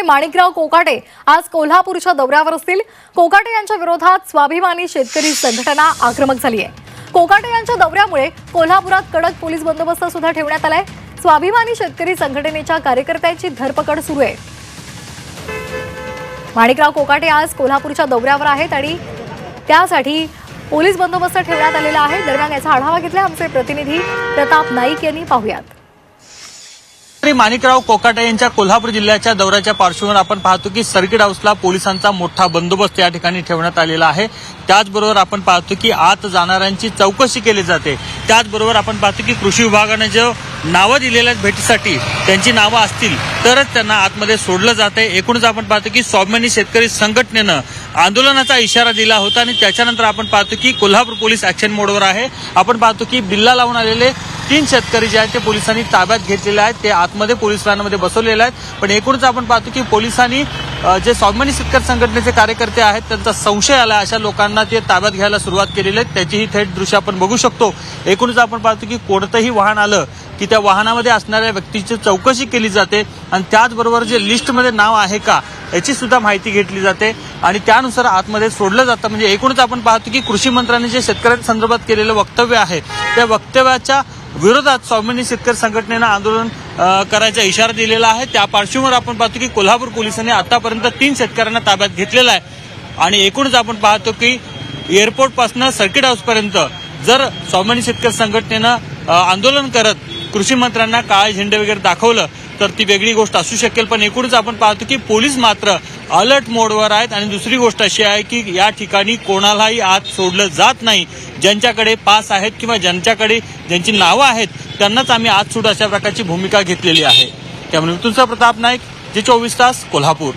नेते माणिकराव कोकाटे आज कोल्हापूरच्या दौऱ्यावर असतील. कोकाटे यांच्या विरोधात स्वाभिमानी शेतकरी संघटना आक्रमक झाली आहे कोकाटे यांच्या दौऱ्यामुळे कोल्हापुरात कडक पोलीस बंदोबस्त सुद्धा ठेवण्यात आलाय. स्वाभिमानी शेतकरी संघटनेच्या कार्यकर्त्यांची धरपकड सुरू आहे. माणिकराव कोकाटे आज कोल्हापूरच्या दौऱ्यावर आहेत आणि त्यासाठी पोलीस बंदोबस्त ठेवण्यात आलेला आहे. दरम्यान याचा आढावा घेतला आमचे प्रतिनिधी प्रताप नाईक यांनी. पाहुयात. श्री माणिकराव कोकाटे यांच्या कोल्हापूर जिल्ह्याच्या दौऱ्याच्या पार्श्वभूमीवर आपण पाहतो की सर्किट हाऊसला पोलिसांचा मोठा बंदोबस्त या ठिकाणी ठेवण्यात आलेला आहे. त्याचबरोबर आपण पाहतो की आत जाणाऱ्यांची चौकशी केली जाते. त्याचबरोबर आपण पाहतो की कृषी विभागाने जो नावं दिलेल्या भेटीसाठी त्यांची नावं असतील तरच त्यांना आतमध्ये सोडलं जाते. एकूणच आपण पाहतो की स्वाभिमानी शेतकरी संघटनेनं आंदोलनाचा इशारा दिला होता आणि त्याच्यानंतर आपण पाहतो की कोल्हापूर पोलीस ऍक्शन मोडवर आहे. आपण पाहतो की बिल्ला लावून आलेले तीन शेतकरी जे आहेत ते पोलिसांनी ताब्यात घेतलेले आहेत. ते आतमध्ये पोलीस व्हॅनमध्ये बसवलेले आहेत. पण एकूणच आपण पाहतो की पोलिसांनी जे स्वाभिमानी शेतकरी संघटनेचे कार्यकर्ते आहेत त्यांचा संशय आला अशा लोकांना ते ताब्यात घ्यायला सुरुवात केलेली आहे त्याचीही थेट दृश्य आपण बघू शकतो. एकूणच आपण पाहतो की कोणतंही वाहन आलं की त्या वाहनामध्ये असणाऱ्या व्यक्तीची चौकशी केली जाते आणि त्याचबरोबर जे लिस्टमध्ये नाव आहे का याची सुद्धा माहिती घेतली जाते आणि त्यानुसार आतमध्ये सोडलं जातं. म्हणजे एकूणच आपण पाहतो की कृषी मंत्र्यांनी जे शेतकऱ्यांसंदर्भात केलेलं वक्तव्य आहे त्या वक्तव्याच्या विरोधात स्वाभिमानी शेतकरी संघटनेनं आंदोलन करायचा इशारा दिलेला आहे. त्या पार्श्वभूमीवर आपण पाहतो की कोल्हापूर पोलिसांनी आतापर्यंत तीन शेतकऱ्यांना ताब्यात घेतलेला आहे. आणि एकूणच आपण पाहतो की एअरपोर्टपासून सर्किट हाऊस पर्यंत जर स्वाभिमानी शेतकरी संघटनेनं आंदोलन करत कृषी मंत्र्यांना काळे झेंडे वगैरे दाखवलं तर ती वेगळी गोष्ट असू शकेल. पण एकूणच आपण पाहतो की पोलीस मात्र अलर्ट मोडवर आहेत. आणि दुसरी गोष्ट अशी आहे की या ठिकाणी कोणालाही आत सोडलं जात नाही. ज्यांच्याकडे पास आहेत किंवा ज्यांच्याकडे ज्यांची नावं आहेत त्यांनाच आम्ही आज सुद्धा अशा प्रकारची भूमिका घेतलेली आहे. त्यामुळे ऋतुंचा प्रताप नाईक जे चोवीस तास कोल्हापूर.